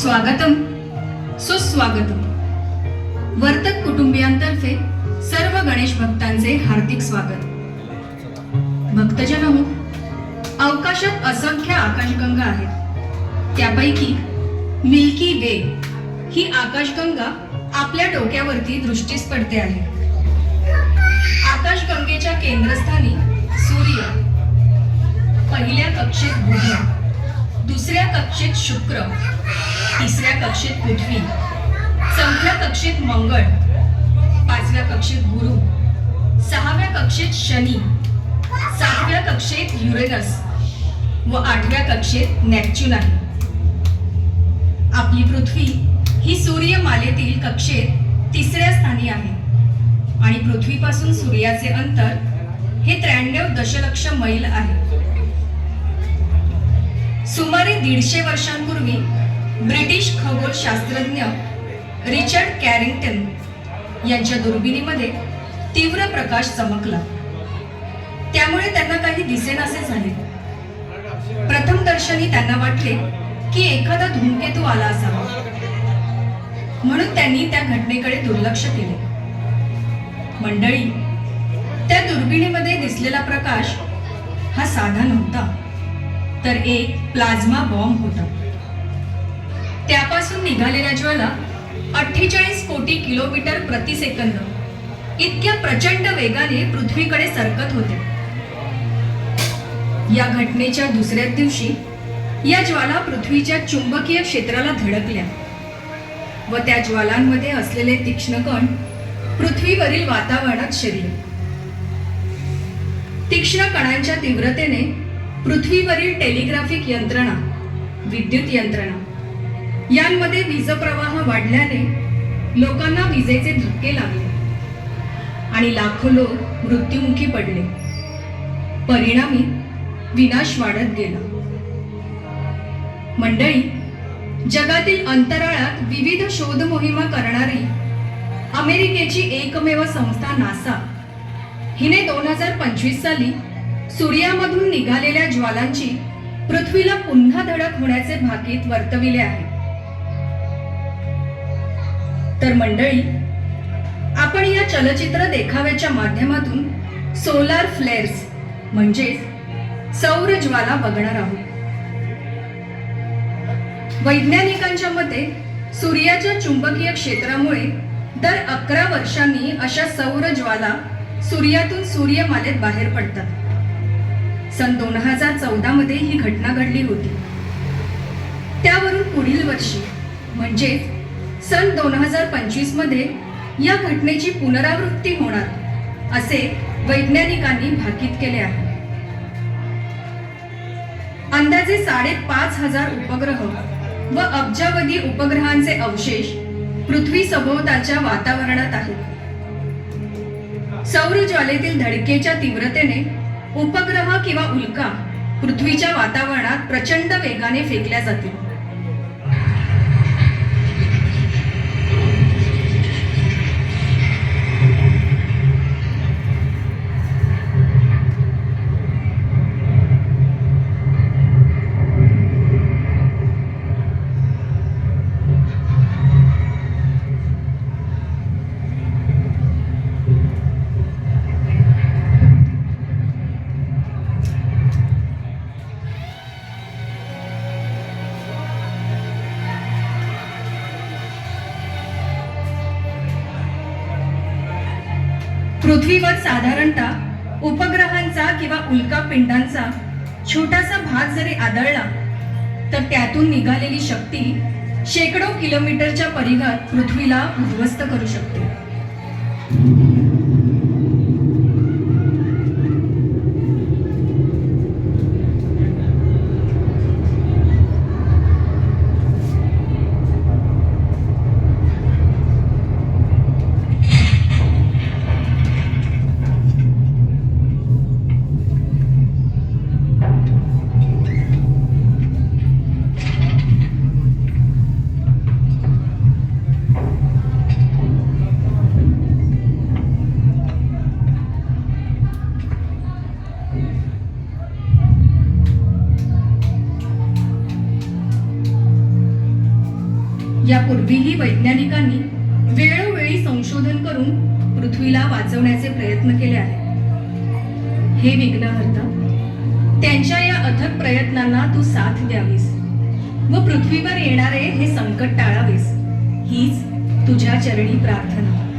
स्वागतम. सुस्वागतम. वर्तक कुटुंबियांतर्फे सर्व गणेश भक्तांचे हार्दिक स्वागत. भक्तजन हो अवकाशात असंख्य आकाशगंगा आहेत. त्यापैकी मिल्की वे ही आकाशगंगा आपल्या डोक्यावरती दृष्टीस पडते आहे. आकाशगंगेच्या केंद्रस्थानी सूर्य पहिल्या कक्षेत बुध. दुसऱ्या कक्षेत शुक्र तिसऱ्या कक्षेत पृथ्वी चौथ्या कक्षेत मंगळ पाचव्या कक्षेत गुरु सहाव्या कक्षेत शनी सातव्या कक्षेत युरेनस व आठव्या कक्षेत नेपच्यून आहे. आपली पृथ्वी ही सूर्यमालेतील कक्षेत तिसऱ्या स्थानी आहे आणि पृथ्वीपासून सूर्याचे अंतर हे त्र्याण्णव दशलक्ष मैल आहे. सुमारे दीडशे वर्षांपूर्वी ब्रिटिश खगोलशास्त्रज्ञ रिचर्ड कॅरिंग्टन यांच्या दुर्बिणीमध्ये तीव्र प्रकाश चमकला. त्यामुळे त्यांना काही दिसेनासे झाले. प्रथम दर्शनी त्यांना वाटले की एखादा धूमकेतू आला असावा. म्हणून त्यांनी त्या घटनेकडे दुर्लक्ष केले. मंडळी त्या दुर्बिणीमध्ये दिसलेला प्रकाश हा साधा नव्हता. तर एक प्लाझ्मा बॉम्ब होता. त्यापासून निघालेल्या ज्वाला अठ्ठेचाळीस कोटी किलोमीटर प्रति सेकंद. इतक्या प्रचंड वेगाने पृथ्वीकडे सरकत होते. या घटनेच्या दुसऱ्याच दिवशी या ज्वाला पृथ्वीच्या चुंबकीय क्षेत्राला धडकल्या व त्या ज्वालांमध्ये असलेले तीक्ष्ण कण पृथ्वीवरील वातावरणात शिरले. तीक्ष्ण कणांच्या तीव्रतेने पृथ्वीवरील टेलिग्राफिक यंत्रणा विद्युत यंत्रणा. यांमध्ये वीजप्रवाह वाढल्याने लोकांना विजेचे धक्के लागले आणि लाखो लोक मृत्युमुखी पडले. परिणामी विनाश वाढत गेला. मंडळी जगातील अंतराळात विविध शोध मोहिमा करणारी अमेरिकेची एकमेव संस्था नासा. हिने दोन हजार पंचवीस साली सूर्यामधून निघालेल्या ज्वालांची पृथ्वीला पुन्हा धडक होण्याचे भाकीत वर्तविले आहे. तर मंडळी आपण या चलचित्र देखाव्याच्या माध्यमातून सोलार फ्लेअर्स म्हणजेच सौर ज्वाला बघणार आहोत. वैज्ञानिकांच्या मते सूर्याच्या चुंबकीय क्षेत्रामुळे दर अकरा वर्षांनी अशा सौर ज्वाला सूर्यातून सूर्यमालेत बाहेर पडतात. सन दोन हजार चौदा मध्ये ही घटना घडली होती. त्यावरून पुढील वर्षी म्हणजेच सन दोन हजार पंचवीसमध्ये या घटनेची पुनरावृत्ती होणार असे वैज्ञानिकांनी भाकीत केले आहे. अंदाजे साडेपाच हजार उपग्रह व अब्जावधी उपग्रहांचे अवशेष पृथ्वी सभोवताच्या वातावरणात आहेत. सौर ज्वालेतील धडकेच्या तीव्रतेने उपग्रह किंवा उल्का पृथ्वीच्या वातावरणात प्रचंड वेगाने फेकल्या जातील. पृथ्वीवर साधारणतः उपग्रहांचा किंवा उल्कापिंडांचा छोटासा भाग जरी आदळला तर त्यातून निघालेली शक्ती शेकडो किलोमीटरच्या परिघात पृथ्वीला उद्ध्वस्त करू शकते. वैज्ञानिकांनी वेळोवेळी संशोधन करून पृथ्वीला वाचवण्याचे प्रयत्न केले आहेत. हे विघ्नहर्ता त्यांच्या या अथक प्रयत्नांना तू साथ द्यावीस व पृथ्वीवर येणारे हे संकट टाळावेस. हीच तुझ्या चरणी प्रार्थना.